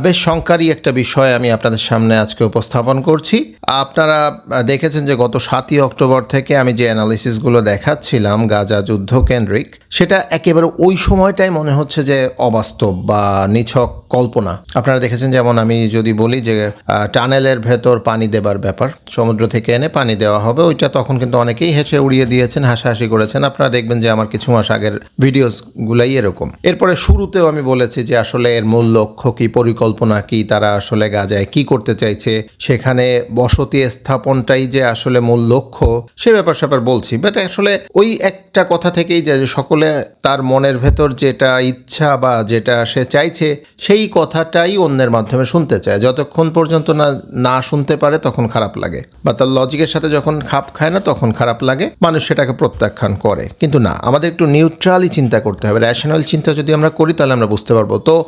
বেশ শঙ্কারই একটা বিষয় আমি আপনাদের সামনে আজকে উপস্থাপন করছি। আপনারা দেখেছেন যে গত সাতই অক্টোবর থেকে আমি যে অ্যানালিসিসগুলো দেখাচ্ছিলাম গাজা যুদ্ধ কেন্দ্রিক সেটা একেবারে ওই সময়টাই মনে হচ্ছে যে অবাস্তব বা নিছক কল্পনা। আপনারা দেখেছেন যেমন আমি যদি বলি যে টানেলের ভেতর পানি দেবার ব্যাপার, সমুদ্র থেকে এনে পানি দেওয়া হবে, ওইটা তখন কিন্তু অনেকেই হেসে উড়িয়ে দিয়েছেন, হাসাহাসি করেছেন। আপনারা দেখবেন যে আমার কিছু মাস আগের ভিডিওসগুলাই এরকম। এরপরে শুরুতেও আমি বলেছি যে, আসলে এর মূল লক্ষ্য কি, পরিকল্পনা কি, তারা আসলে গাজায় কি করতে চাইছে, সেখানে বসতি স্থাপনটাই যে আসলে মূল লক্ষ্য, সে ব্যাপার স্যাপার বলছি। বাট আসলে ওই একটা কথা থেকেই যে যে, সকলে তার মনের ভেতর যেটা ইচ্ছা বা যেটা সে চাইছে, সেই কথাটাই অন্যের মাধ্যমে শুনতে চায়। যতক্ষণ পর্যন্ত না না শুনতে পারে তখন খারাপ লাগে। বা তার লজিকের সাথে যখন খাপ খায় না তখন খারাপ লাগে। মানুষ সেটাকে প্রত্যাখ্যান করে। কিন্তু না, আমাদের একটু নিউট্রালি চিন্তা করতে হবে। র্যাশনাল চিন্তা যদি আমরা করি তাহলে আমরা বুঝতে পারব। তো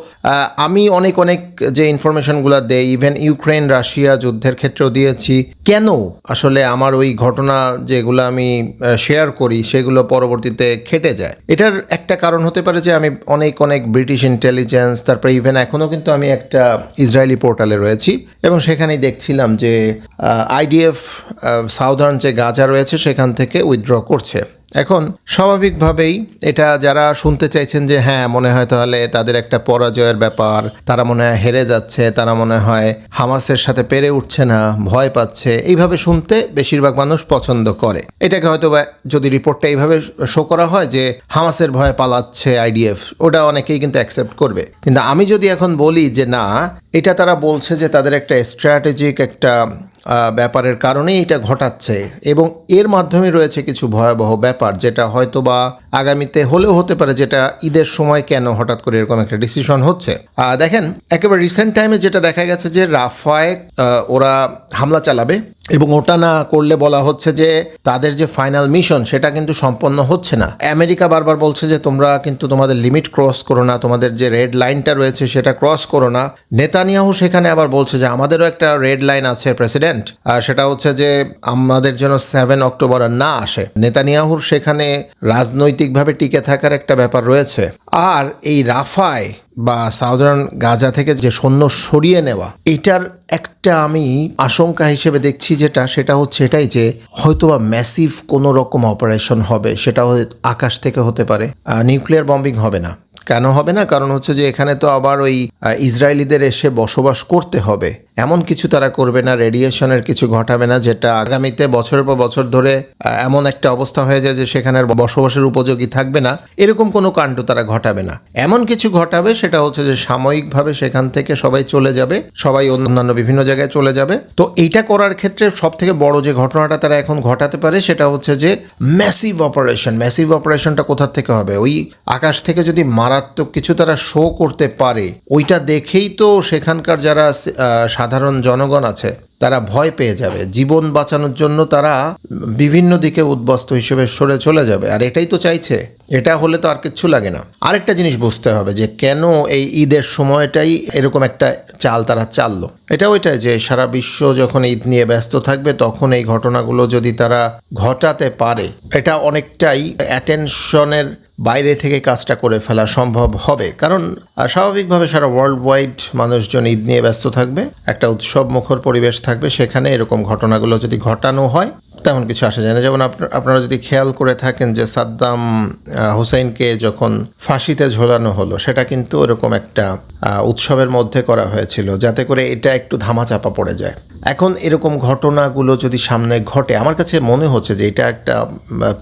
আমি অনেক অনেক যে ইনফরমেশনগুলো দেই ইভেন ইউক্রেন রাশিয়া যুদ্ধের ক্ষেত্রেও দিয়েছি। কেন? আসলে আমার ওই ঘটনা যেগুলো আমি শেয়ার করি সেগুলো পরবর্তীতে খেটে যায়। এটার একটা কারণ হতে পারে যে আমি অনেক অনেক ব্রিটিশ ইন্টেলিজেন্স তারপরে ইভেন এখনও কিন্তু আমি একটা ইসরায়েলি পোর্টালে রয়েছি এবং সেখানেই দেখছিলাম যে আইডিএফ সাউদার্ন যে গাজা রয়েছে সেখান থেকে উইথড্র করছে। এখন স্বাভাবিকভাবেই এটা যারা শুনতে চাইছেন যে হ্যাঁ মনে হয় তাহলে তাদের একটা পরাজয়ের ব্যাপার, তারা মনে হয় হেরে যাচ্ছে, তারা মনে হয় হামাসের সাথে পেরে উঠছে না, ভয় পাচ্ছে, এইভাবে শুনতে বেশিরভাগ মানুষ পছন্দ করে। এটাকে হয়তো যদি রিপোর্টটা এইভাবে শো করা হয় যে হামাসের ভয়ে পালাচ্ছে আইডিএফ, ওটা অনেকেই কিন্তু অ্যাকসেপ্ট করবে। কিন্তু আমি যদি এখন বলি যে না, এটা তারা বলছে যে তাদের একটা স্ট্র্যাটেজিক একটা ব্যাপারের কারণেই এটা ঘটাচ্ছে এবং এর মাধ্যমে রয়েছে কিছু ভয়াবহ ব্যাপার যেটা হয়তো বা আগামীতে হলেও হতে পারে যেটা ঈদের সময় কেন হঠাৎ করে এরকম একটা ডিসিশন হচ্ছে। দেখেন, একেবারে রিসেন্ট টাইমে যেটা দেখা গেছে যে রাফায় ওরা হামলা চালাবে। এবং ওটা না করলে বলা হচ্ছে যে তাদের যে ফাইনাল মিশন সেটা কিন্তু সম্পন্ন হচ্ছে না। আমেরিকা বারবার বলছে যে তোমরা কিন্তু তোমাদের লিমিট ক্রস করো না, তোমাদের যে রেড লাইনটা রয়েছে সেটা ক্রস করো না। নেতানিয়াহু সেখানে আবার বলছে যে আমাদেরও একটা রেড লাইন আছে প্রেসিডেন্ট আর সেটা হচ্ছে যে আমাদের যেন সেভেন অক্টোবর না আসে। নেতানিয়াহুর সেখানে রাজনৈতিকভাবে টিকে থাকার একটা ব্যাপার রয়েছে। আর এই রাফায় বা সাউদার্ন গাজা থেকে যে সৈন্য সরিয়ে নেওয়া, এটার একটা আমি আশঙ্কা হিসেবে দেখছি যেটা, সেটা হচ্ছে এটাই যে হয়তোবা ম্যাসিভ কোনো রকম অপারেশন হবে, সেটা আকাশ থেকে হতে পারে। নিউক্লিয়ার বম্বিং হবে না। কেন হবে না? কারণ হচ্ছে যে এখানে তো আবার ওই ইসরায়েলিদের এসে বসবাস করতে হবে। এমন কিছু তারা করবে না রেডিয়েশনের কিছু ঘটাবে না, যেটা আগামীতে বছরের পর বছর ধরে এমন একটা অবস্থা হয়ে যায় যে সেখানে বসবাসের উপযোগী থাকবে না। এরকম কোনো কাণ্ড তারা ঘটাবে না। এমন কিছু ঘটাবে, সেটা হচ্ছে যে সাময়িকভাবে সেখান থেকে সবাই চলে যাবে, সবাই অন্যান্য বিভিন্ন জায়গায় চলে যাবে। তো এইটা করার ক্ষেত্রে সব থেকে বড় যে ঘটনাটা তারা এখন ঘটাতে পারে, সেটা হচ্ছে যে ম্যাসিভ অপারেশন ম্যাসিভ অপারেশনটা কোথার থেকে হবে? ওই আকাশ থেকে যদি মারাত্মক কিছু তারা শো করতে পারে। ওইটা দেখেই তো সেখানকার যারা সাধারণ জনগণ আছে, তারা ভয় পেয়ে যাবে। জীবন বাঁচানোর জন্য তারা বিভিন্ন দিকে উদ্বস্ত হিসেবে সরে চলে যাবে। আর এটাই তো চাইছে। এটা হলে তো আর কিচ্ছু লাগে না। আরেকটা জিনিস বুঝতে হবে যে, কেন এই ঈদের সময়টাই এরকম একটা চাল তারা চাললো? এটা ওইটাই যে, সারা বিশ্ব যখন ঈদ নিয়ে ব্যস্ত থাকবে, তখন এই ঘটনাগুলো যদি তারা ঘটাতে পারে, এটা অনেকটাই অ্যাটেনশনের বাইরে থেকে কাজটা করে ফেলা সম্ভব হবে। কারণ স্বাভাবিকভাবে সারা ওয়ার্ল্ড ওয়াইড মানুষজন ঈদ নিয়ে ব্যস্ত থাকবে, একটা উৎসব মুখর পরিবেশ থাকবে, সেখানে এরকম ঘটনাগুলো যদি ঘটানো হয়, তেমন কিছু আসা যায় না। যেমন আপনা- আপনারা যদি খেয়াল করে থাকেন যে সাদ্দাম হুসাইনকে যখন ফাঁসিতে ঝোলানো হলো, সেটা কিন্তু এরকম একটা উৎসবের মধ্যে করা হয়েছিল, যাতে করে এটা একটু ধামাচাপা পড়ে যায়। এখন এরকম ঘটনাগুলো যদি সামনে ঘটে, আমার কাছে মনে হচ্ছে যে এটা একটা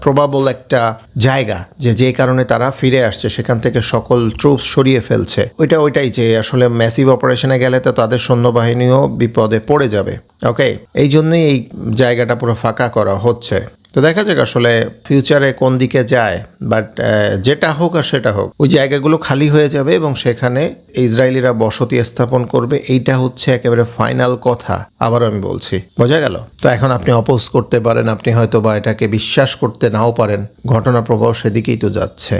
প্রবাবল একটা জায়গা যে যে কারণে তারা ফিরে আসছে, সেখান থেকে সকল ট্রুপস সরিয়ে ফেলছে। ওইটা ওইটাই যে আসলে ম্যাসিভ অপারেশনে গেলে তো তাদের সৈন্যবাহিনীও বিপদে পড়ে যাবে ওকে এই জন্যই এই জায়গাটা পুরো ফাঁকা করা হচ্ছে। তো দেখা যাক আসলে ফিউচারে কোন দিকে যায় বাট যেটা হোক আর সেটা হোক, ওই জায়গাগুলো খালি হয়ে যাবে এবং সেখানে ইসরায়েলিরা বসতি স্থাপন করবে, এইটা হচ্ছে একেবারে ফাইনাল কথা আবার আমি বলছি। বোঝা গেল? তো এখন আপনি অপোজ করতে পারেন, আপনি হয়তো বা এটাকে বিশ্বাস করতে নাও পারেন ঘটনা প্রবাহ সেদিকেই তো যাচ্ছে।